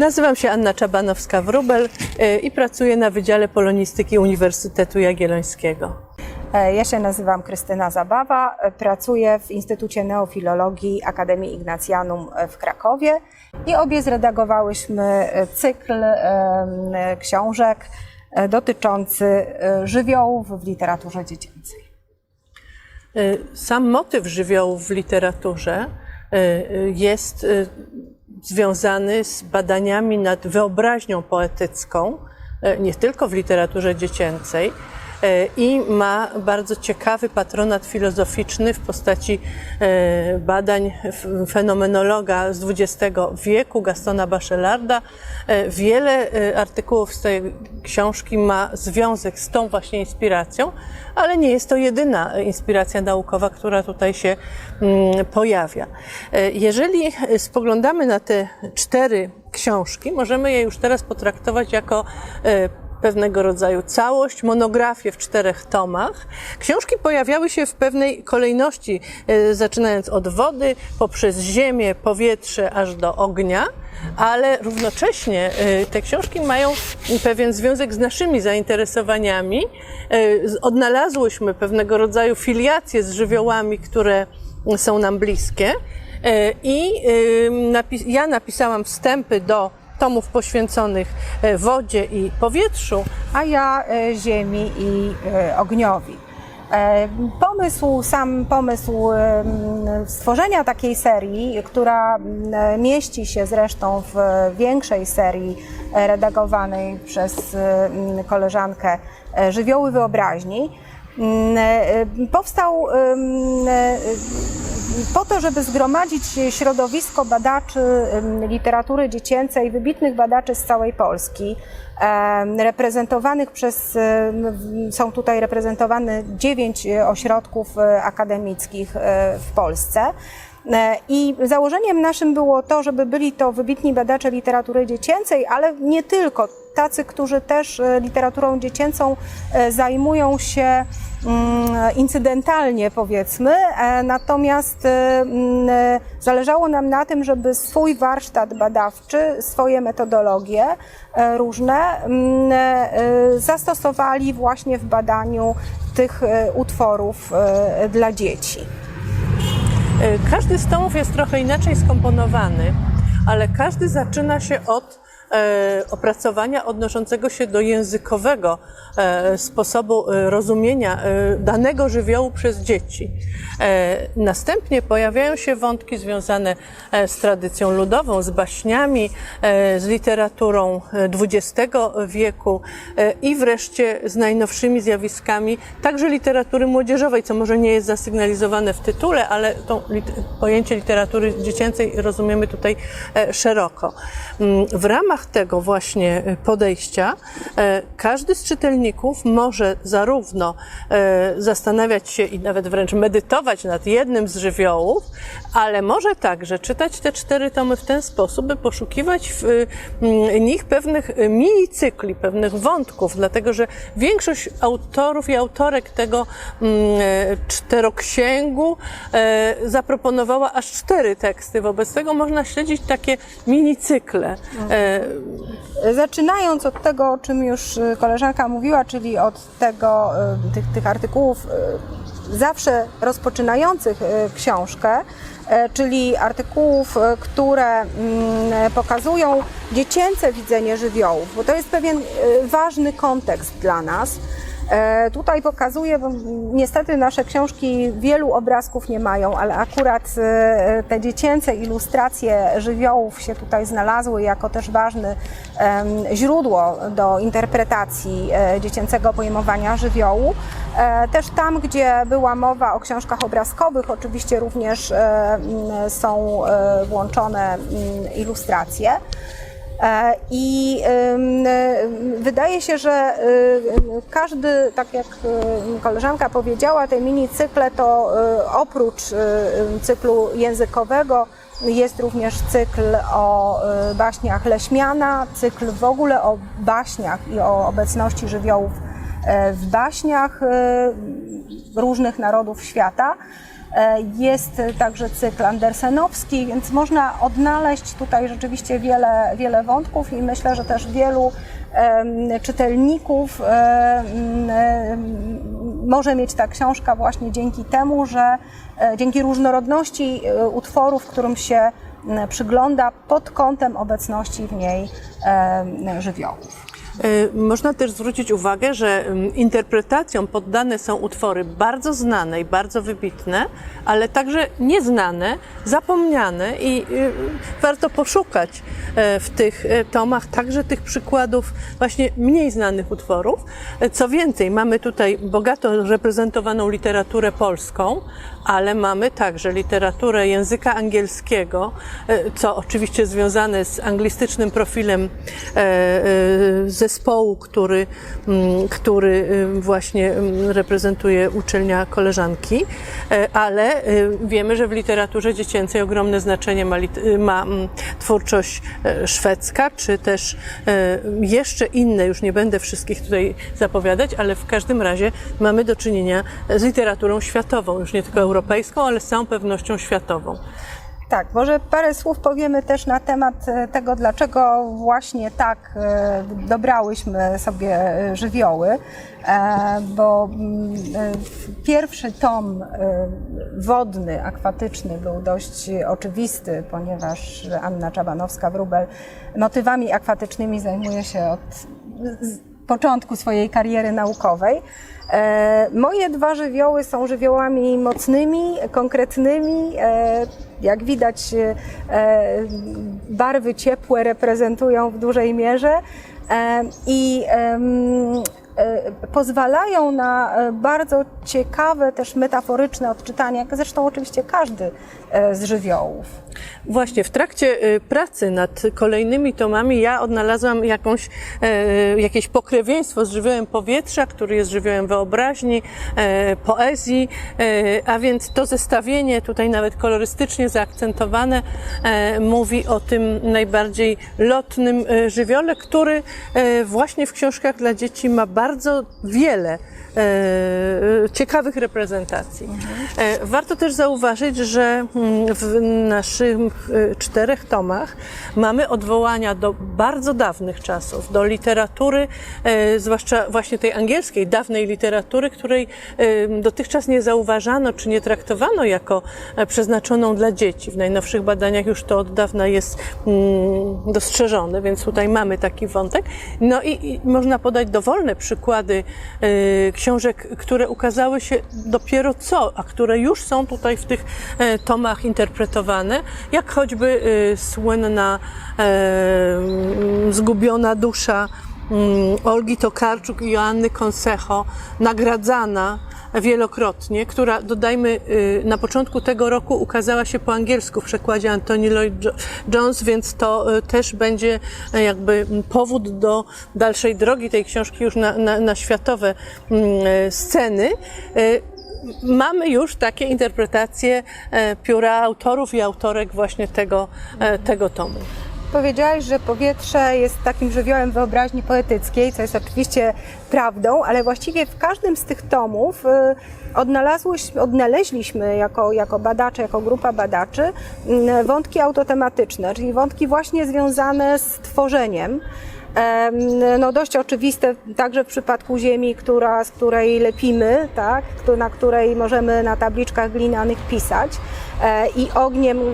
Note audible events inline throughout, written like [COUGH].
Nazywam się Anna Czabanowska-Wrubel y, i pracuję na Wydziale Polonistyki Uniwersytetu Jagiellońskiego. E, Ja się nazywam Krystyna Zabawa, e, pracuję w Instytucie Neofilologii Akademii Ignacjanum e, w Krakowie i obie zredagowałyśmy cykl książek dotyczący żywiołów w literaturze dziecięcej. Y, Sam motyw żywiołów w literaturze y, jest związany z badaniami nad wyobraźnią poetycką, y, nie tylko w literaturze dziecięcej, i ma bardzo ciekawy patronat filozoficzny w postaci y, badań fenomenologa z XX wieku, Gastona Bachelarda. Y, Wiele artykułów z tej książki ma związek z tą właśnie inspiracją, ale nie jest to jedyna inspiracja naukowa, która tutaj się mm, pojawia. E, Jeżeli spoglądamy na te cztery książki, możemy je już teraz potraktować jako e, pewnego rodzaju całość, monografię w czterech tomach. Książki pojawiały się w pewnej kolejności, e, zaczynając od wody, poprzez ziemię, powietrze, aż do ognia ale równocześnie y, te książki mają pewien związek z naszymi zainteresowaniami. Z- Odnalazłyśmy pewnego rodzaju filiacje z żywiołami, które są nam bliskie. I ja napisałam wstępy do tomów poświęconych y, wodzie i powietrzu, a ja e, ziemi i e, ogniowi. E, Pomysł, sam pomysł stworzenia takiej serii, która m, mieści się zresztą w większej serii e, redagowanej przez em, koleżankę e, Żywioły Wyobraźni, m, e, powstał e, po to, żeby zgromadzić środowisko badaczy literatury dziecięcej, wybitnych badaczy z całej Polski, reprezentowanych przez, są tutaj reprezentowane dziewięć e, ośrodków e, akademickich e, w Polsce. E, I założeniem naszym było to, żeby byli to wybitni badacze literatury dziecięcej, ale nie tylko. Tacy, którzy też e, literaturą dziecięcą e, zajmują się mm, incydentalnie, powiedzmy. Natomiast mm, zależało nam na tym, żeby swój warsztat badawczy, swoje metodologie różne mm, zastosowali właśnie w badaniu tych utworów dla dzieci. E, Każdy z tomów jest trochę inaczej skomponowany, ale każdy zaczyna się od opracowania odnoszącego się do językowego e, sposobu e, rozumienia e, danego żywiołu przez dzieci. E, następnie pojawiają się wątki związane e, z tradycją ludową, z baśniami, e, z literaturą e, XX wieku e, i wreszcie z najnowszymi zjawiskami, także literatury młodzieżowej, co może nie jest zasygnalizowane w tytule, ale to pojęcie literatury dziecięcej rozumiemy tutaj e, szeroko. Mm, W ramach tego właśnie e, podejścia e, każdy z czytelników może zarówno e, zastanawiać się i nawet wręcz medytować nad jednym z żywiołów, ale może także czytać te cztery tomy w ten sposób, by poszukiwać w mm, nich pewnych e, mini cykli, pewnych wątków, dlatego że większość autorów i autorek tego mm, czteroksięgu zaproponowała aż cztery teksty. Wobec tego można śledzić takie mini cykle. E, Zaczynając od tego, o czym już y, koleżanka mówiła, czyli od tego, y, tych, tych artykułów zawsze rozpoczynających książkę, czyli artykułów, które mm, pokazują dziecięce widzenie żywiołów, bo to jest pewien ważny kontekst dla nas. E, Tutaj pokazuję, bo niestety nasze książki wielu obrazków nie mają, ale akurat e, te dziecięce ilustracje żywiołów się tutaj znalazły jako też ważne źródło do interpretacji e, dziecięcego pojmowania żywiołu. Też tam, gdzie była mowa o książkach obrazkowych, oczywiście również są włączone ilustracje. E, I y, wydaje się, że y, każdy, tak jak y, koleżanka powiedziała, te mini cykle to y, oprócz cyklu językowego jest również cykl o baśniach Leśmiana, cykl w ogóle o baśniach i o obecności żywiołów e, w baśniach e, różnych narodów świata. E, Jest także cykl andersenowski, więc można odnaleźć tutaj rzeczywiście wiele, wiele wątków i myślę, że też wielu czytelników może mieć ta książka właśnie dzięki temu, że e, dzięki różnorodności e, utworów, którym się przygląda pod kątem obecności w niej żywiołów. Y, Można też zwrócić uwagę, że ym, interpretacjom poddane są utwory bardzo znane i bardzo wybitne, ale także nieznane, zapomniane i y, warto poszukać e, w tych tomach także tych przykładów właśnie mniej znanych utworów. Co więcej, mamy tutaj bogato reprezentowaną literaturę polską, ale mamy także literaturę języka angielskiego, co oczywiście związane z anglistycznym profilem e, e, zespołu, który, mm, który y, właśnie mm, reprezentuje uczelnia koleżanki, E, ale y, wiemy, że w literaturze dziecięcej ogromne znaczenie ma, y, ma mm, twórczość e, szwedzka, czy też e, jeszcze inne, już nie będę wszystkich tutaj zapowiadać, ale w każdym razie mamy do czynienia z literaturą światową, już nie tylko europejską, ale z całą pewnością światową. Tak, może parę słów powiemy też na temat e, tego, dlaczego właśnie tak e, dobrałyśmy sobie e, żywioły, bo mm, pierwszy tom wodny, akwatyczny był dość oczywisty, ponieważ Anna Czabanowska-Wróbel motywami akwatycznymi zajmuje się od początku swojej kariery naukowej. E, moje dwa żywioły są żywiołami mocnymi, konkretnymi. E, jak widać, e, barwy ciepłe reprezentują w dużej mierze i pozwalają na e, bardzo ciekawe, też metaforyczne odczytanie, jak zresztą oczywiście każdy e, z żywiołów. Właśnie w trakcie pracy nad kolejnymi tomami ja odnalazłam jakąś, e, jakieś pokrewieństwo z żywiołem powietrza, który jest żywiołem wyobraźni, e, poezji, e, a więc to zestawienie tutaj nawet kolorystycznie zaakcentowane e, mówi o tym najbardziej lotnym e, żywiole, który e, właśnie w książkach dla dzieci ma bardzo wiele. e, ciekawych reprezentacji. E, Warto też zauważyć, że mm, w naszych e, czterech tomach mamy odwołania do bardzo dawnych czasów, do literatury, e, zwłaszcza właśnie tej angielskiej, dawnej literatury, której e, dotychczas nie zauważano czy nie traktowano jako e, przeznaczoną dla dzieci. W najnowszych badaniach już to od dawna jest mm, dostrzeżone, więc tutaj mamy taki wątek. No i, i można podać dowolne przykłady e, książek, które ukazały się dopiero co, a które już są tutaj w tych e, tomach interpretowane, jak choćby e, słynna e, Zgubiona dusza Olgi Tokarczuk i Joanny Consejo, nagradzana wielokrotnie, która dodajmy y, na początku tego roku ukazała się po angielsku w przekładzie Antoni Lloyd Jo- Jones, więc to y, też będzie y, jakby powód do dalszej drogi tej książki już na, na, na światowe mm, sceny. Mamy już takie interpretacje pióra autorów i autorek właśnie tego, tego tomu. Powiedziałaś, że powietrze jest takim żywiołem wyobraźni poetyckiej, co jest oczywiście prawdą, ale właściwie w każdym z tych tomów y, odnaleźliśmy jako, jako badacze, jako grupa badaczy mm, wątki autotematyczne, czyli wątki właśnie związane z tworzeniem. Em, No dość oczywiste także w przypadku ziemi, która, z której lepimy, tak, na której możemy na tabliczkach glinianych pisać i ogniem, y,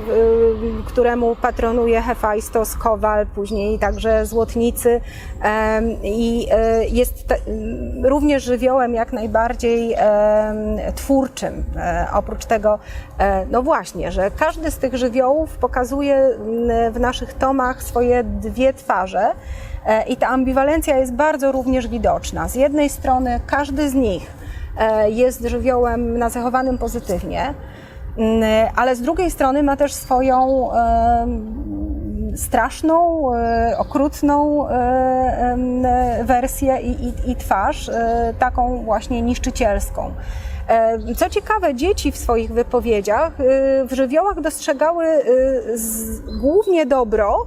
któremu patronuje Hefajstos, Kowal, później także Złotnicy i e, jest również żywiołem jak najbardziej twórczym. E, Oprócz tego, e, no właśnie, że każdy z tych żywiołów pokazuje w naszych tomach swoje dwie twarze. E, I ta ambiwalencja jest bardzo również widoczna. Z jednej strony każdy z nich e, jest żywiołem nacechowanym pozytywnie, ale z drugiej strony ma też swoją straszną, e, okrutną e, wersję i, i, i twarz, e, taką właśnie niszczycielską. Co ciekawe, dzieci w swoich wypowiedziach w żywiołach dostrzegały głównie dobro,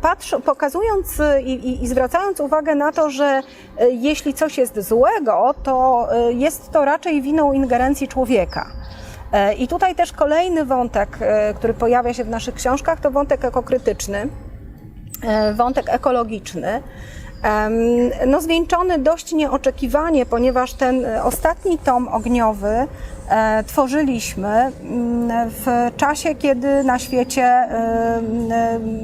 patrz, pokazując i, i, i zwracając uwagę na to, że jeśli coś jest złego, to jest to raczej winą ingerencji człowieka. E, I tutaj też kolejny wątek, e, który pojawia się w naszych książkach, to wątek ekokrytyczny, e, wątek ekologiczny. No, zwieńczony dość nieoczekiwanie, ponieważ ten e, ostatni tom ogniowy e, tworzyliśmy mm, w czasie, kiedy na świecie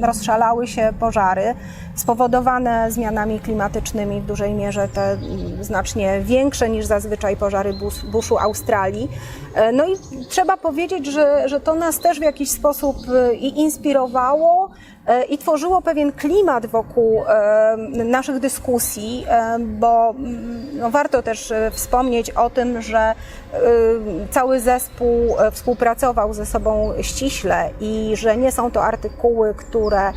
rozszalały się pożary spowodowane zmianami klimatycznymi, w dużej mierze te mm, znacznie większe niż zazwyczaj pożary bus- buszu Australii. E, No i trzeba powiedzieć, że, że to nas też w jakiś sposób i inspirowało, i tworzyło pewien klimat wokół e, naszych dyskusji, e, bo mm, no, warto też e, wspomnieć o tym, że e, cały zespół e, współpracował ze sobą ściśle i że nie są to artykuły, które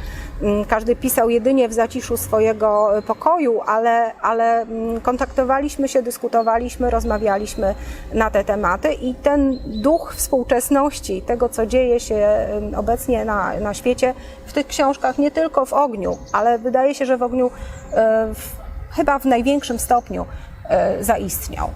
każdy pisał jedynie w zaciszu swojego e, pokoju, ale, ale mm, kontaktowaliśmy się, dyskutowaliśmy, rozmawialiśmy na te tematy i ten duch współczesności, tego co dzieje się em, obecnie na, na świecie, w tych książkach, nie tylko w ogniu, ale wydaje się, że w ogniu e, w, chyba w największym stopniu zaistniał.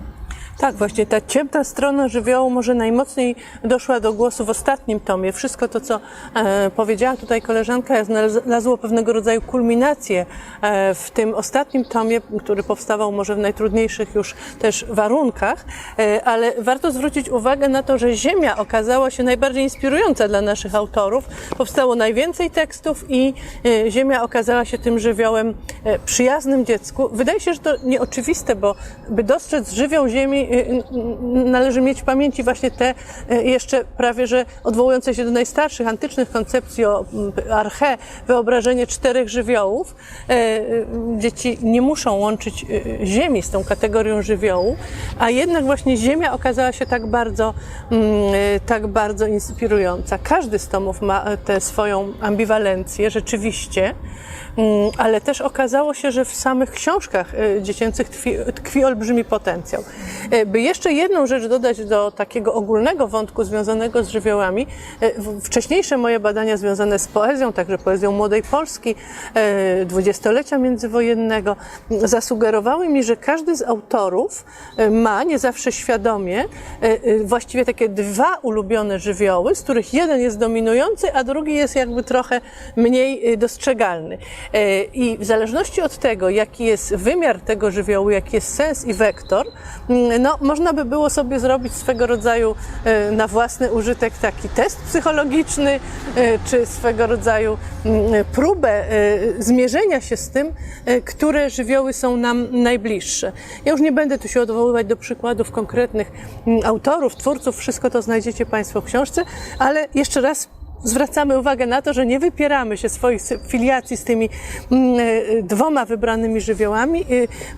Tak, właśnie ta ciemna strona żywiołu może najmocniej doszła do głosu w ostatnim tomie. Wszystko to, co e, powiedziała tutaj koleżanka, znalazło pewnego rodzaju kulminację e, w tym ostatnim tomie, który powstawał może w najtrudniejszych już też warunkach, e, ale warto zwrócić uwagę na to, że Ziemia okazała się najbardziej inspirująca dla naszych autorów. Powstało najwięcej tekstów i e, Ziemia okazała się tym żywiołem e, przyjaznym dziecku. Wydaje się, że to nieoczywiste, bo by dostrzec żywioł Ziemi, należy mieć w pamięci właśnie te y, jeszcze prawie, że odwołujące się do najstarszych antycznych koncepcji o mm, arche, wyobrażenie czterech żywiołów. Y, Dzieci nie muszą łączyć y, Ziemi z tą kategorią żywiołu, a jednak właśnie Ziemia okazała się tak bardzo, mm, y, tak bardzo inspirująca. Każdy z tomów ma tę swoją ambiwalencję, rzeczywiście. Mm, ale też okazało się, że w samych książkach dziecięcych tkwi, tkwi olbrzymi potencjał. E, By jeszcze jedną rzecz dodać do takiego ogólnego wątku związanego z żywiołami, e, wcześniejsze moje badania związane z poezją, także poezją Młodej Polski, e, dwudziestolecia międzywojennego, zasugerowały mi, że każdy z autorów ma, nie zawsze świadomie, właściwie takie dwa ulubione żywioły, z których jeden jest dominujący, a drugi jest jakby trochę mniej dostrzegalny. I w zależności od tego, jaki jest wymiar tego żywiołu, jaki jest sens i wektor, no, można by było sobie zrobić swego rodzaju e, na własny użytek taki test psychologiczny, e, czy swego rodzaju mm, próbę e, zmierzenia się z tym, które żywioły są nam najbliższe. Ja już nie będę tu się odwoływać do przykładów konkretnych mm, autorów, twórców, wszystko to znajdziecie Państwo w książce, ale jeszcze raz zwracamy uwagę na to, że nie wypieramy się swoich filiacji z tymi mm, e, dwoma wybranymi żywiołami.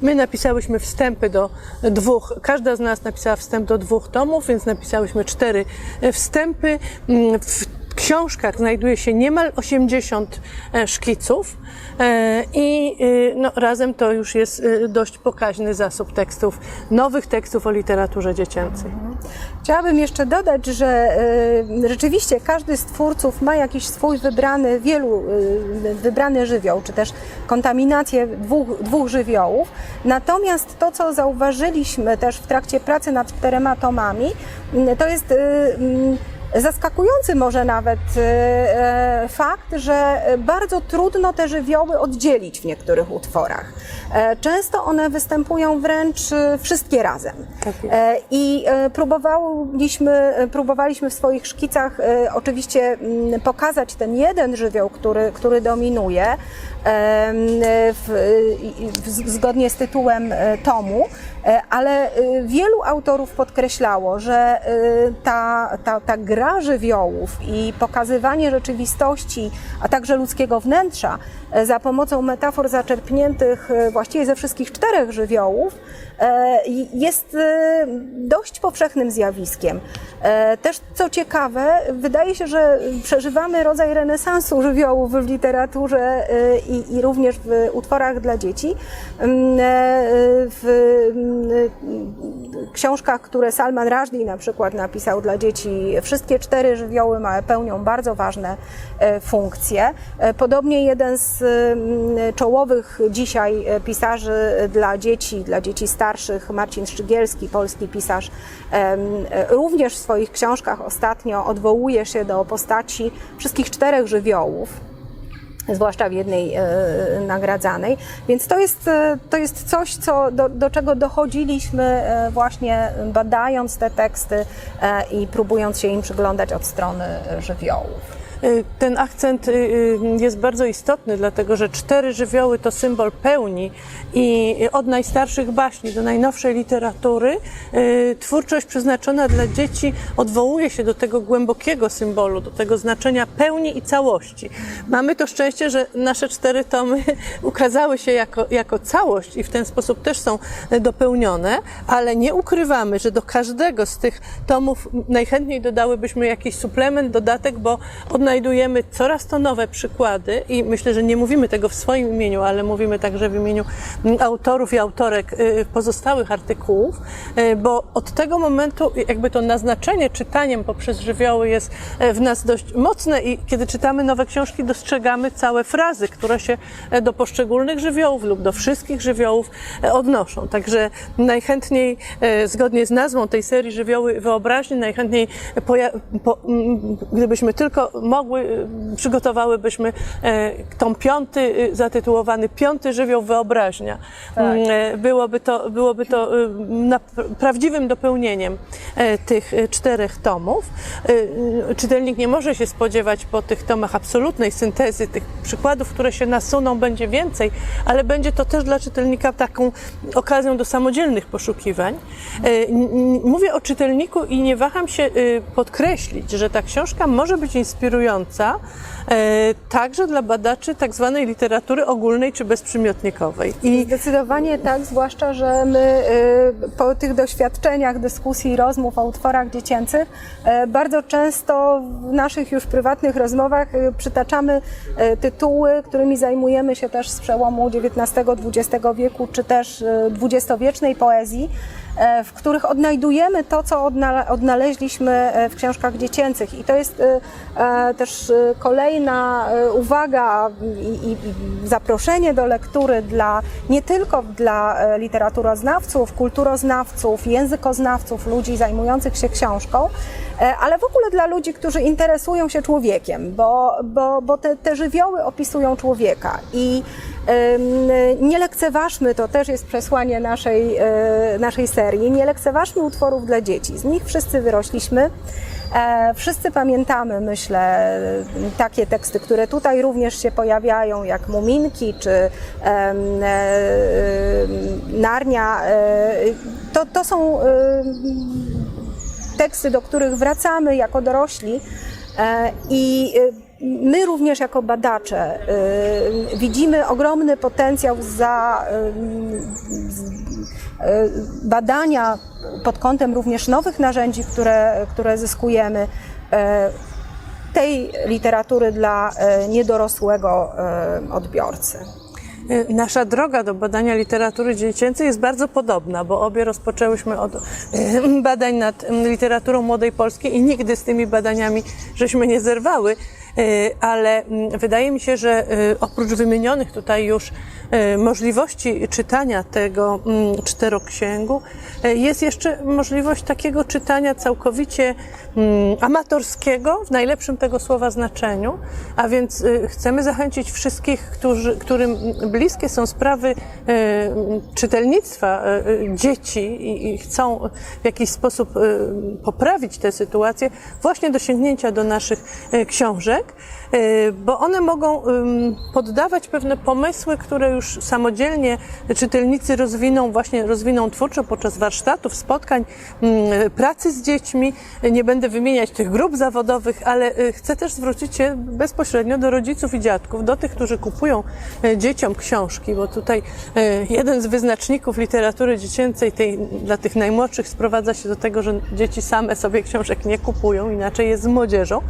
My napisałyśmy wstępy do dwóch, każda z nas napisała wstęp do dwóch tomów, więc napisałyśmy cztery e, wstępy. Mm, W książkach znajduje się niemal 80 e, szkiców e, i y, no, razem to już jest dość pokaźny zasób tekstów, nowych tekstów o literaturze dziecięcej. Chciałabym jeszcze dodać, że rzeczywiście każdy z twórców ma jakiś swój wybrany, wielu wybrany żywioł, czy też kontaminację dwóch, dwóch żywiołów. Natomiast to, co zauważyliśmy też w trakcie pracy nad czterema y, to jest mm, Zaskakujący może nawet y, e, fakt, że bardzo trudno te żywioły oddzielić w niektórych utworach. E, Często one występują wręcz wszystkie razem. Tak. E, I e, próbowaliśmy, próbowaliśmy w swoich szkicach e, oczywiście mm, pokazać ten jeden żywioł, który, który dominuje w, w, zgodnie z tytułem e, tomu, e, ale e, wielu autorów podkreślało, że e, ta, ta, ta gra żywiołów i pokazywanie rzeczywistości, a także ludzkiego wnętrza e, za pomocą metafor zaczerpniętych e, właściwie ze wszystkich czterech żywiołów e, jest e, dość powszechnym zjawiskiem. E, Też co ciekawe, wydaje się, że przeżywamy rodzaj renesansu żywiołów w literaturze e, i, i również w utworach dla dzieci. Mm, e, W książkach, które Salman Rushdie na przykład napisał dla dzieci, wszystkie cztery żywioły ma, pełnią bardzo ważne e, funkcje. E, Podobnie jeden z mm, czołowych dzisiaj e, pisarzy dla dzieci, dla dzieci starszych, Marcin Szczygielski, polski pisarz, również w swoich książkach ostatnio odwołuje się do postaci wszystkich czterech żywiołów zwłaszcza w jednej e, nagradzanej. Więc to jest, e, to jest coś, co, do, do czego dochodziliśmy e, właśnie badając te teksty i próbując się im przyglądać od strony żywiołów. Y, Ten akcent y, y, jest bardzo istotny, dlatego że cztery żywioły to symbol pełni i od najstarszych baśni do najnowszej literatury twórczość przeznaczona dla dzieci odwołuje się do tego głębokiego symbolu, do tego znaczenia pełni i całości. Mamy to szczęście, że nasze cztery tomy [LAUGHS] ukazały się jako, jako całość i w ten sposób też są dopełnione, ale nie ukrywamy, że do każdego z tych tomów najchętniej dodałybyśmy jakiś suplement, dodatek, bo odnajdujemy coraz to nowe przykłady i myślę, że nie mówimy tego w swoim imieniu, ale mówimy także w imieniu autorów i autorek y, pozostałych artykułów, y, bo od tego momentu jakby to naznaczenie czytaniem poprzez żywioły jest e, w nas dość mocne i kiedy czytamy nowe książki dostrzegamy całe frazy, które się do poszczególnych żywiołów lub do wszystkich żywiołów odnoszą. Także najchętniej, zgodnie z nazwą tej serii Żywioły Wyobraźni, najchętniej po, gdybyśmy tylko mogły, y, przygotowałybyśmy e, tom piąty, y, zatytułowany Piąty Żywioł Wyobraźnia. Mm, e, Byłoby to, byłoby to y, prawdziwym dopełnieniem e, tych czterech tomów. Czytelnik nie może się spodziewać po tych tomach absolutnej syntezy, tych przykładów, które się nasuną, będzie więcej, ale będzie to też dla czytelnika taką okazją do samodzielnych poszukiwań. Mówię o czytelniku i nie waham się podkreślić, że ta książka może być inspirująca e, także dla badaczy tak zwanej literatury ogólnej czy bezprzymiotnikowej. I Zdecydowanie tak, zwłaszcza, że my y, po tych doświadczeniach, dyskusji, rozmów o utworach dziecięcych y, bardzo często w naszych już prywatnych rozmowach przytaczamy tytuły, którymi zajmujemy się też z przełomu XIX-XX wieku, czy też dwudziestowiecznej poezji e, w których odnajdujemy to, co odnale- odnaleźliśmy e, w książkach dziecięcych. I to jest e, e, też e, kolejna e, uwaga i, zaproszenie do lektury dla nie tylko dla e, literaturoznawców, kulturoznawców, językoznawców, ludzi zajmujących się książką, e, ale w ogóle dla ludzi, którzy interesują się człowiekiem, bo, bo, bo te, te żywioły opisują człowieka. I Nie lekceważmy, to też jest przesłanie naszej, e, naszej serii, nie lekceważmy utworów dla dzieci. Z nich wszyscy wyrośliśmy. E, Wszyscy pamiętamy, myślę, takie teksty, które tutaj również się pojawiają, jak Muminki czy e, Narnia. To, to są teksty, do których wracamy jako dorośli i my również jako badacze e, widzimy ogromny potencjał za z- e, badania pod kątem również nowych narzędzi, które, które zyskujemy tej literatury dla niedorosłego odbiorcy. Y, Nasza droga do badania literatury dziecięcej jest bardzo podobna, bo obie rozpoczęłyśmy od y, [LAUGHS] badań nad y, literaturą młodej polskiej i nigdy z tymi badaniami żeśmy nie zerwały. Y, Ale mm, wydaje mi się, że y, oprócz wymienionych tutaj już y, możliwości czytania tego mm, czteroksięgu, jest jeszcze możliwość takiego czytania całkowicie mm, amatorskiego, w najlepszym tego słowa znaczeniu, a więc chcemy zachęcić wszystkich, którzy, którym bliskie są sprawy czytelnictwa dzieci i, chcą w jakiś sposób poprawić tę sytuację, właśnie do sięgnięcia do naszych książek, work. Bo one mogą poddawać pewne pomysły, które już samodzielnie czytelnicy rozwiną, właśnie rozwiną twórczo podczas warsztatów, spotkań, pracy z dziećmi. Nie będę wymieniać tych grup zawodowych, ale y, chcę też zwrócić się bezpośrednio do rodziców i dziadków, do tych, którzy kupują y, dzieciom książki, bo tutaj y, jeden z wyznaczników literatury dziecięcej tej, dla tych najmłodszych sprowadza się do tego, że dzieci same sobie książek nie kupują, inaczej jest z młodzieżą.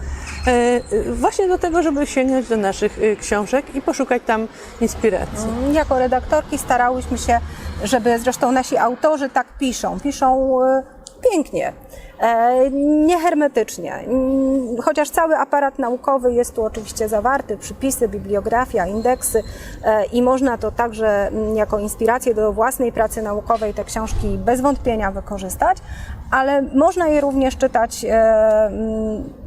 Właśnie do tego, żeby sięgnąć do naszych y, książek i poszukać tam inspiracji. Jako redaktorki starałyśmy się, żeby zresztą nasi autorzy tak piszą. Piszą e, pięknie, e, niehermetycznie. Mm, Chociaż cały aparat naukowy jest tu oczywiście zawarty, przypisy, bibliografia, indeksy e, i można to także mm, jako inspirację do własnej pracy naukowej te książki bez wątpienia wykorzystać, ale można je również czytać e, mm,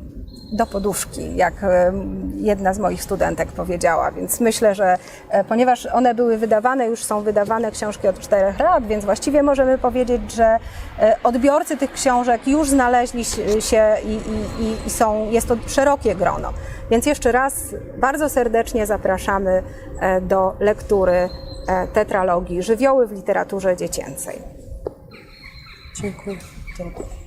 do poduszki, jak e, jedna z moich studentek powiedziała. Więc myślę, że e, ponieważ one były wydawane, już są wydawane książki od czterech lat, więc właściwie możemy powiedzieć, że e, odbiorcy tych książek już znaleźli się i, i, i- są, jest to szerokie grono. Więc jeszcze raz bardzo serdecznie zapraszamy do lektury tetralogii Żywioły w literaturze dziecięcej. Dziękuję. Dziękuję.